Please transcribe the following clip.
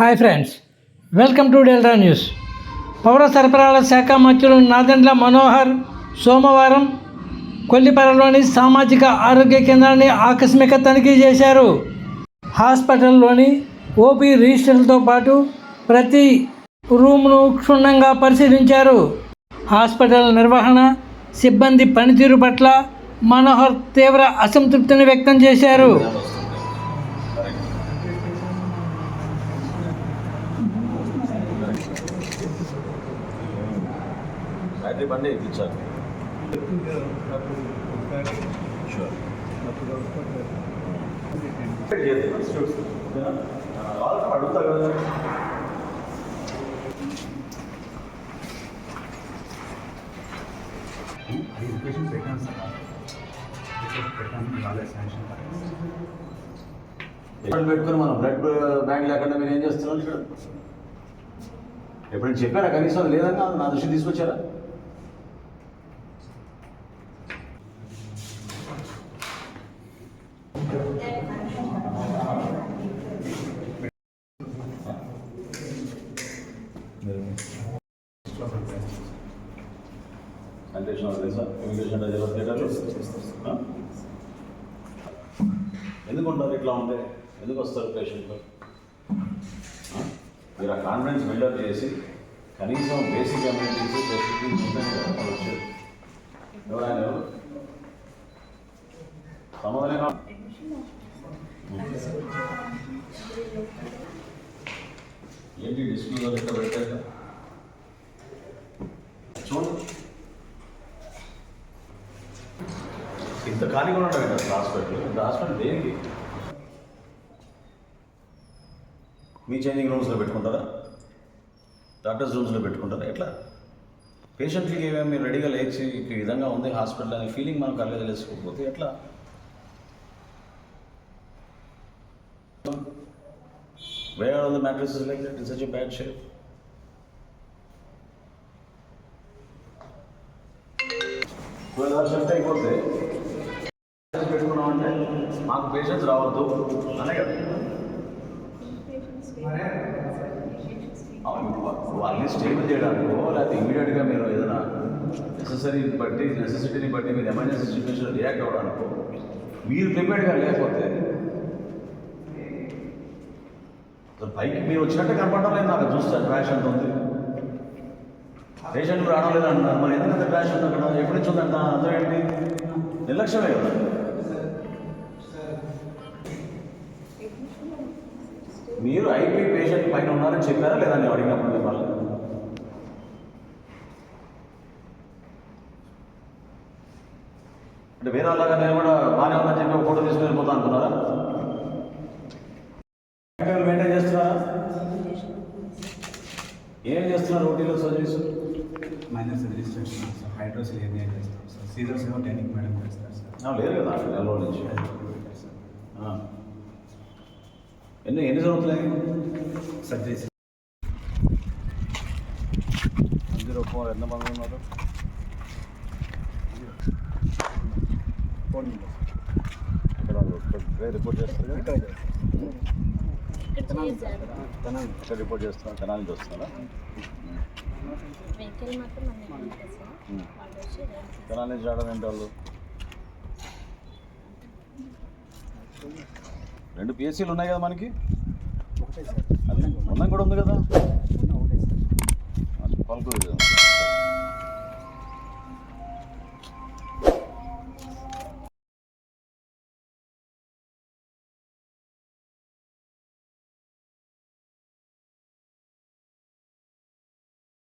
Hi friends welcome to Delta News. పౌర సరఫరాల శాఖ మంత్రులు నాదెండ్ల మనోహర్ సోమవారం కొల్లిపరలోని సామాజిక ఆరోగ్య కేంద్రాన్ని ఆకస్మిక తనిఖీ చేశారు. హాస్పిటల్లోని ఓపీ రిజిస్టర్లతో పాటు ప్రతి రూమ్ను క్షుణ్ణంగా పరిశీలించారు. హాస్పిటల్ నిర్వహణ సిబ్బంది పనితీరు పట్ల మనోహర్ తీవ్ర అసంతృప్తిని వ్యక్తం చేశారు. బ్యాటరీ బండి ఇప్పించాలి షూర్ అడుగుతా కదా పెట్టాను సార్ పెట్టాను శాంక్షన్ ఎప్పుడు పెట్టుకుని మనం బ్లడ్ బ్యాంక్ uh, లేకుండా మీరు ఏం చేస్తున్నారు ఇక్కడ? ఎప్పుడైనా చెప్పారా? కనీసం లేదన్నా? నా దృష్టి తీసుకొచ్చారా? శానిటేషన్ తెలుసా? ఇమిగ్రేషన్ థియేటర్లు? ఎందుకు ఉంటారు ఇట్లా ఉంటే? ఎందుకు వస్తారు పేషెంట్లు? మీరు ఆ కాన్ఫిడెన్స్ బిల్డప్ చేసి కనీసం బేసిక్ అమ్యూనిటీస్ ఫెసిలిటీస్ వచ్చారు. ఎవరైనా సమాధానం ఏంటి డిస్ప్యూజర్ ఎక్కడ పెట్టారు? చూడండి ఇంత ఖాళీగా ఉండడం కదా హాస్పిటల్? ఇంత హాస్పిటల్ దేనికి? మీ చేంజింగ్ రూమ్స్లో పెట్టుకుంటారా? డాక్టర్స్ రూమ్స్లో పెట్టుకుంటారా? ఎట్లా? పేషెంట్లకి ఏమేమి మీరు రెడీగా లేచి ఈ విధంగా ఉంది హాస్పిటల్ అనే ఫీలింగ్ మనం కళ్ళగా తెలుసుకోకపోతే ఎట్లా? వేరే are the mattresses like that in such bad shape hours shift అయిపోతే పెట్టుకున్నామంటే మాకు పేషెంట్స్ రావద్దు. అనే కదా. అవును వాళ్ళని స్టేబుల్ చేయడానికో లేకపోతే ఇమీడియట్గా మీరు ఏదైనా నెససరీ బట్టి నెసెసిటీని బట్టి మీరు ఎమర్జెన్సీ సిచ్యువేషన్ రియాక్ట్ అవ్వడానికో మీరు ప్రిపేర్డ్గా లేకపోతే పైకి మీరు వచ్చినట్టే కనపడడం లేదు నాకు చూస్తే క్రాష్ అంత ఉంది పేషెంట్లు రావడం లేదు అంటున్నారు మరి ఎందుకంత క్రాష్ ఉంది అక్కడ ఎప్పటి నుంచి ఉందంట? అందరూ ఏంటి? నిర్లక్ష్యమే కదా. మీరు ఐపీ పేషెంట్ పైన ఉన్నారని చెప్పారా లేదా నేను అడిగినప్పుడు వాళ్ళు అంటే వేరే వాళ్ళగా నేను కూడా బాగానే ఉందని చెప్పి ఒక ఫోటో తీసుకుని వెళ్ళిపోతా అనుకున్నారా? మెయింటైన్ చేస్తున్నారా? ఏం చేస్తున్నారు ఓటీలో సర్వీస్ మైనర్ సర్జరీస్ చేస్తున్నాం సార్ హైడ్రోసిల్ ఏరియా చేస్తాం? సార్ సీజర్స్ టెనిక్ మేడం చేస్తారు సార్. లేరు కదా నెల రోజుల నుంచి. ఎన్ని ఎన్ని జరుగుతున్నాయి? సర్జరీస్ జీరో ఫోర్ ఎంతమంది ఉన్నారు? ఇక్కడ ఇక్కడ రిపోర్ట్ చేస్తారు. ఇక్కడ రిపోర్ట్ చేస్తున్నారు తెనాలి వస్తున్నారా తెనాలి నుంచి రావడం ఏంటి వాళ్ళు? రెండు పిఎస్సీలు ఉన్నాయి కదా మనకి? ఉన్నం కూడా ఉంది కదా?